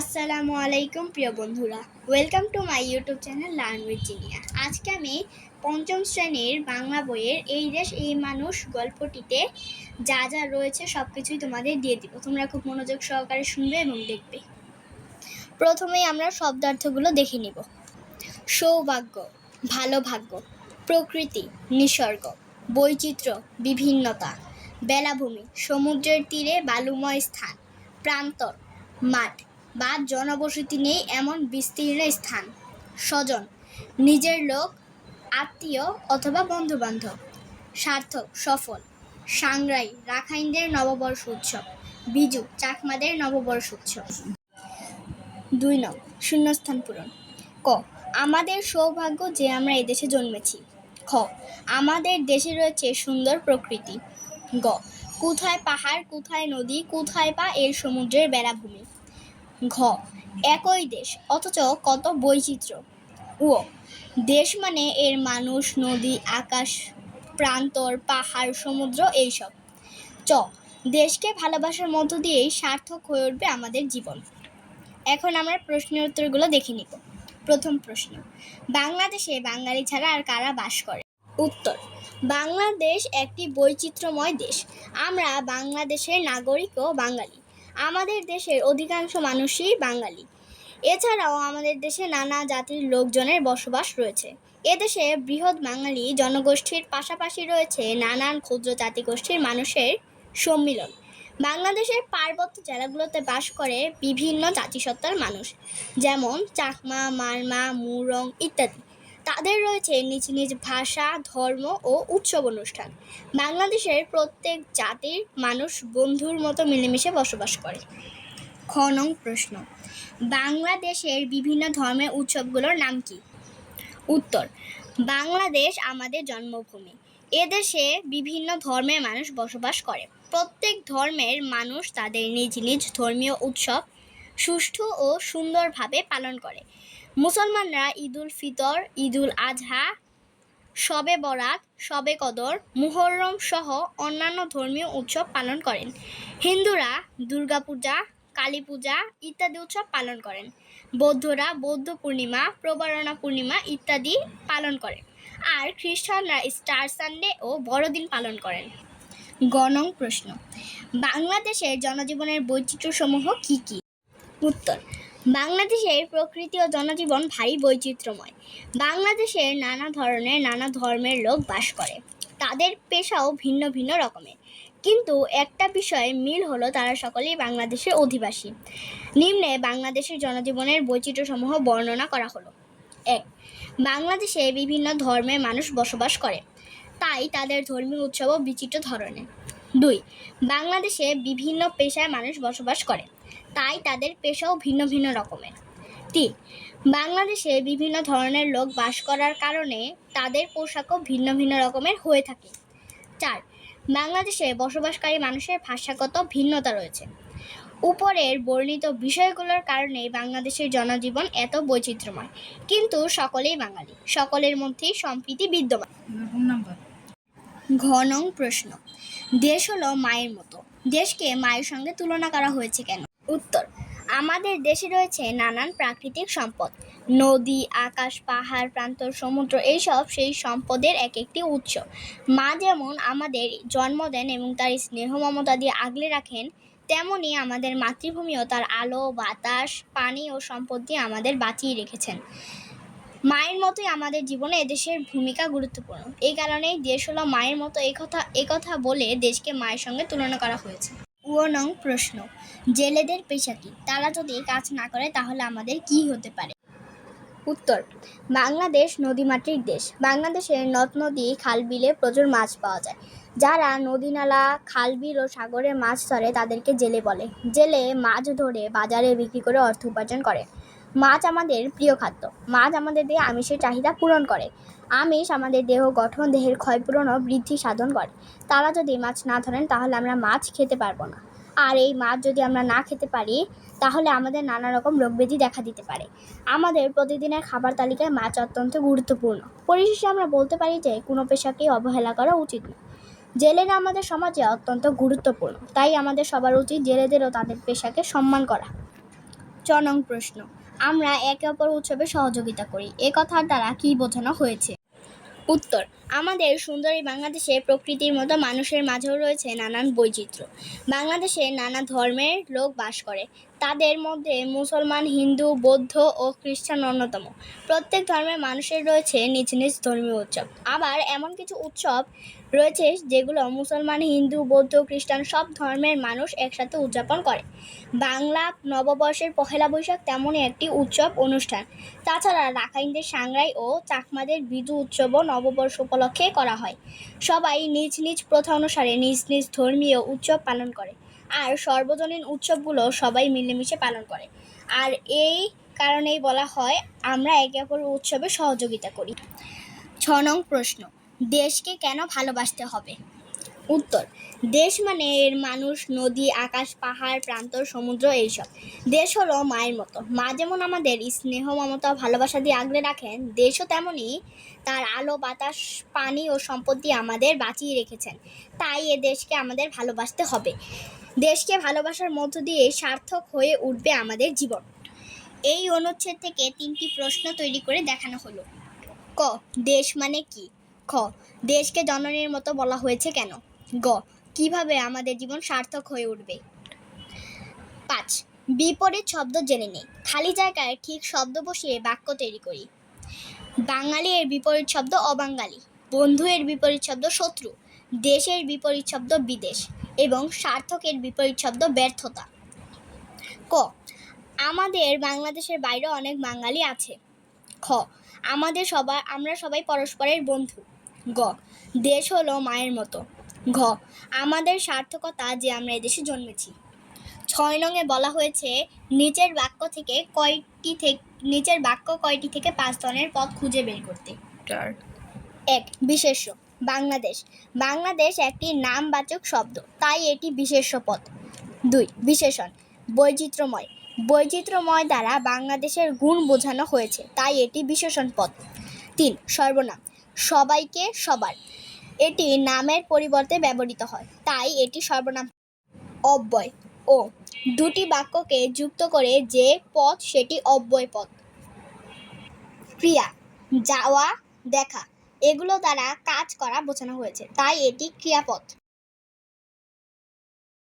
আসসালামু আলাইকুম, প্রিয় বন্ধুরা। Welcome to my YouTube channel learn with Jinia আজকে আমি পঞ্চম শ্রেণির বাংলা বইয়ের এই দেশ, এই মানুষ গল্পটিতে যা যা রয়েছে সব কিছুই তোমাদের দিয়ে দিব। তোমরা খুব মনোযোগ সহকারে শুনবে এবং দেখবে। প্রথমেই আমরা শব্দার্থগুলো দেখে নিব। সৌভাগ্য ভালো ভাগ্য প্রকৃতি, নিসর্গ, বৈচিত্র্য, বিভিন্নতা, বেলাভূমি, সমুদ্রের তীরে বালুময় স্থান, প্রান্তর, মাঠ বা জনবসতি নেই এমন বিস্তীর্ণ স্থান। স্বজন, নিজের লোক, আত্মীয় অথবা বন্ধুবান্ধব। সার্থক, সফল। সাংরাই রাখাইনদের নববর্ষ উৎসব। বিজু, চাকমাদের নববর্ষ উৎসব। দুই নং, শূন্যস্থান পূরণ। ক, আমাদের সৌভাগ্য যে আমরা এদেশে জন্মেছি। খ, আমাদের দেশে রয়েছে সুন্দর প্রকৃতি। গ, কোথায় পাহাড়, কোথায় নদী, কোথায় বা এর সমুদ্রের বেড়াভূমি। ঘ, একই দেশ, অথচ কত বৈচিত্র্য। ও দেশ মানে এর মানুষ, নদী, আকাশ, প্রান্তর, পাহাড়, সমুদ্র এইসব। চ, দেশকে ভালোবাসার মধ্য দিয়েই সার্থক হয়ে উঠবে আমাদের জীবন। এখন আমরা প্রশ্নের উত্তরগুলো দেখে নিব। প্রথম প্রশ্ন, বাংলাদেশে বাঙালি ছাড়া আর কারা বাস করে? উত্তর, বাংলাদেশ একটি বৈচিত্র্যময় দেশ। আমরা বাংলাদেশের নাগরিক ও বাঙালি। আমাদের দেশের অধিকাংশ মানুষই বাঙালি। এছাড়াও আমাদের দেশে নানা জাতির লোকজনের বসবাস রয়েছে। এদেশে বৃহৎ বাঙালি জনগোষ্ঠীর পাশাপাশি রয়েছে নানান ক্ষুদ্র জাতিগোষ্ঠীর মানুষের সম্মিলন। বাংলাদেশের পার্বত্য জেলাগুলোতে বাস করে বিভিন্ন জাতিসত্তার মানুষ, যেমন চাকমা মারমা মুরং ইত্যাদি। তাদের রয়েছে নিজ নিজ ভাষা, ধর্ম ও উৎসব অনুষ্ঠান। বাংলাদেশের প্রত্যেক জাতির মানুষ বন্ধুর মতো মিলেমিশে বসবাস করে। খ নং প্রশ্ন। বাংলাদেশের বিভিন্ন ধর্মের উৎসবগুলোর নাম কি? উত্তর, বাংলাদেশ আমাদের জন্মভূমি। এদেশে বিভিন্ন ধর্মের মানুষ বসবাস করে। প্রত্যেক ধর্মের মানুষ তাদের নিজ নিজ ধর্মীয় উৎসব সুষ্ঠু ও সুন্দরভাবে পালন করে। মুসলমানরা ঈদুল ফিতর, ঈদুল আজহা, শবে বরাত, শবে কদর, মুহররম সহ অন্যান্য ধর্মীয় উৎসব পালন করেন। হিন্দুরা দুর্গাপূজা কালী পূজা ইত্যাদি উৎসব পালন করেন। বৌদ্ধরা বৌদ্ধ পূর্ণিমা, প্রবারণা পূর্ণিমা ইত্যাদি পালন করেন। আর খ্রিস্টানরা স্টার সানডে ও বড়দিন পালন করেন। গণং প্রশ্ন, বাংলাদেশের জনজীবনের বৈচিত্র্যসমূহ কি কি? উত্তর বাংলাদেশের প্রকৃতি ও জনজীবন ভারী বৈচিত্র্যময়। বাংলাদেশের নানা ধরনের, নানা ধর্মের লোক বাস করে। তাদের পেশাও ভিন্ন ভিন্ন রকমের। কিন্তু একটা বিষয়ে মিল হলো তারা সকলেই বাংলাদেশের অধিবাসী। নিম্নে বাংলাদেশের জনজীবনের বৈচিত্র্যসমূহ বর্ণনা করা হলো। এক, বাংলাদেশে বিভিন্ন ধর্মের মানুষ বসবাস করে। তাই তাদের ধর্মীয় উৎসবও বিচিত্র ধরনের। দুই, বাংলাদেশে বিভিন্ন পেশায় মানুষ বসবাস করে। তাই তাদের পেশাও ভিন্ন ভিন্ন রকমের। তিন বাংলাদেশে বিভিন্ন ধরনের লোক বাস করার কারণে তাদের পোশাকও ভিন্ন ভিন্ন রকমের হয়ে থাকে। চার বাংলাদেশে বসবাসকারী মানুষের ভাষাগত ভিন্নতা রয়েছে। উপরের বর্ণিত বিষয়গুলোর কারণে বাংলাদেশের জনজীবন এত বৈচিত্র্যময়। কিন্তু সকলেই বাঙালি সকলের মধ্যেই সম্প্রীতি বিদ্যমান। ঘনং প্রশ্ন দেশ হলো মায়ের মতো। দেশকে মায়ের সঙ্গে তুলনা করা হয়েছে কেন? উত্তর। আমাদের দেশে রয়েছে নানান প্রাকৃতিক সম্পদ। নদী, আকাশ, পাহাড়, প্রান্তর, সমুদ্র, এইসব সেই সম্পদের এক একটি উৎস। মা যেমন আমাদের জন্ম দেন এবং তার স্নেহ মমতা দিয়ে আগলে রাখেন, তেমনি আমাদের মাতৃভূমিও তার আলো, বাতাস, পানি ও সম্পদ দিয়ে আমাদের বাঁচিয়ে রেখেছেন। মায়ের মতোই আমাদের জীবনে এদেশের ভূমিকা গুরুত্বপূর্ণ। এই কারণেই দেশ হলো মায়ের মতো এই কথা কথা বলে দেশকে মায়ের সঙ্গে তুলনা করা হয়েছে। উও নং প্রশ্ন। জেলেদের পেশা কি? তারা যদি কাজ না করে, তাহলে আমাদের কি হতে পারে? উত্তর, বাংলাদেশ নদীমাতৃক দেশ। বাংলাদেশে নদ, নদী, খাল বিলে প্রচুর মাছ পাওয়া যায়। যারা নদী নালা, খাল বিল ও সাগরে মাছ ধরে, তাদেরকে জেলে বলে। জেলে মাছ ধরে বাজারে বিক্রি করে অর্থ উপার্জন করে। মাছ আমাদের প্রিয় খাদ্য। মাছ আমাদের দেহে আমিষের চাহিদা পূরণ করে। আমিষ আমাদের দেহ গঠন, দেহের ক্ষয়পূরণ ও বৃদ্ধি সাধন করে। তারা যদি মাছ না ধরেন, তাহলে আমরা মাছ খেতে পারব না। আর এই মাছ যদি আমরা না খেতে পারি, তাহলে আমাদের নানা রকম রোগব্যাধি দেখা দিতে পারে। আমাদের প্রতিদিনের খাবার তালিকায় মাছ অত্যন্ত গুরুত্বপূর্ণ। পরিশেষে আমরা বলতে পারি যে, কোনো পেশাকেই অবহেলা করা উচিত নয় জেলেরা আমাদের সমাজে অত্যন্ত গুরুত্বপূর্ণ। তাই আমাদের সবার উচিত জেলেদেরও তাদের পেশাকে সম্মান করা। চ ছ নং প্রশ্ন। আমরা একে অপর উৎসবে সহযোগিতা করি। এ কথার দ্বারা কি বোঝানো হয়েছে? উত্তর আমাদের সুন্দরী বাংলাদেশে প্রকৃতির মতো মানুষের মাঝেও রয়েছে নানান বৈচিত্র্য। বাংলাদেশে নানা ধর্মের লোক বাস করে। তাদের মধ্যে মুসলমান, হিন্দু, বৌদ্ধ ও খ্রিস্টান অন্যতম। প্রত্যেক ধর্মের মানুষের রয়েছে নিজ নিজ ধর্মীয় উৎসব। আবার এমন কিছু উৎসব রয়েছে যেগুলো মুসলমান, হিন্দু, বৌদ্ধ, খ্রিস্টান সব ধর্মের মানুষ একসাথে উদযাপন করে। বাংলা নববর্ষের পহেলা বৈশাখ তেমনই একটি উৎসব অনুষ্ঠান। তাছাড়া রাখাইনদের সাংরাই ও চাকমাদের বিজু উৎসবও নববর্ষ উপলক্ষে করা হয়। সবাই নিজ নিজ প্রথা অনুসারে নিজ নিজ ধর্মীয় উৎসব পালন করে। আর সর্বজনীন উৎসবগুলো সবাই মিলেমিশে পালন করে। আর এই কারণেই বলা হয়, আমরা একে অপরের উৎসবে সহযোগিতা করি। ছ নং প্রশ্ন, দেশকে কেন ভালোবাসতে হবে? উত্তর। দেশ মানে এর মানুষ, নদী, আকাশ, পাহাড় প্রান্তর সমুদ্র, এইসব। দেশ হলো মায়ের মতো। মা যেমন আমাদের স্নেহ, মমতা, ভালোবাসা দিয়ে আগলে রাখেন, দেশও তেমনই তার আলো, বাতাস, পানি ও সম্পত্তি আমাদের বাঁচিয়ে রেখেছেন। তাই এ দেশকে আমাদের ভালোবাসতে হবে। দেশকে ভালোবাসার মধ্য দিয়ে সার্থক হয়ে উঠবে আমাদের জীবন। এই অনুচ্ছেদ থেকে তিনটি প্রশ্ন তৈরি করে দেখানো হলো। ক, দেশ মানে কি? খ, দেশকে জননীর মতো বলা হয়েছে কেন? গ, কীভাবে আমাদের জীবন সার্থক হয়ে উঠবে? পাঁচ, বিপরীত শব্দ জেনে নেই খালি জায়গায় ঠিক শব্দ বসিয়ে বাক্য তৈরি করি। বাঙালি এর বিপরীত শব্দ অবাঙালি। বন্ধু এর বিপরীত শব্দ শত্রু। দেশের বিপরীত শব্দ বিদেশ। এবং সার্থকের বিপরীত শব্দ ব্যর্থতা। ক, আমাদের বাংলাদেশের বাইরে অনেক বাঙালি আছে। খ, আমাদের সবাই আমরা সবাই পরস্পরের বন্ধু। গ, দেশ হলো মায়ের মতো। ঘ আমাদের সার্থকতা যে আমরা এদেশে জন্মেছি। ছয় নঙে বলা হয়েছে নিচের বাক্য থেকে কয়টি থেকে নিচের বাক্য কয়টি থেকে পাঁচ ধরনের পদ খুঁজে বের করতে? এক বিশেষ্য বাংলাদেশ। বাংলাদেশ একটি নামবাচক শব্দ তাই এটি বিশেষ্য পদ দুই বিশেষণ বৈচিত্র্যময়। বৈচিত্র্যময় দ্বারা বাংলাদেশের গুণ বোঝানো হয়েছে তাই এটি বিশেষণ পদ তিন সর্বনাম সবাইকে সবার। এটি নামের পরিবর্তে ব্যবহৃত হয়, তাই এটি সর্বনাম। অব্যয় ও দুটি বাক্যকে যুক্ত করে যে পথ সেটি অব্যয় পথ। ক্রিয়া, যাওয়া, দেখা, এগুলো দ্বারা কাজ করা বোঝানো হয়েছে, তাই এটি ক্রিয়াপদ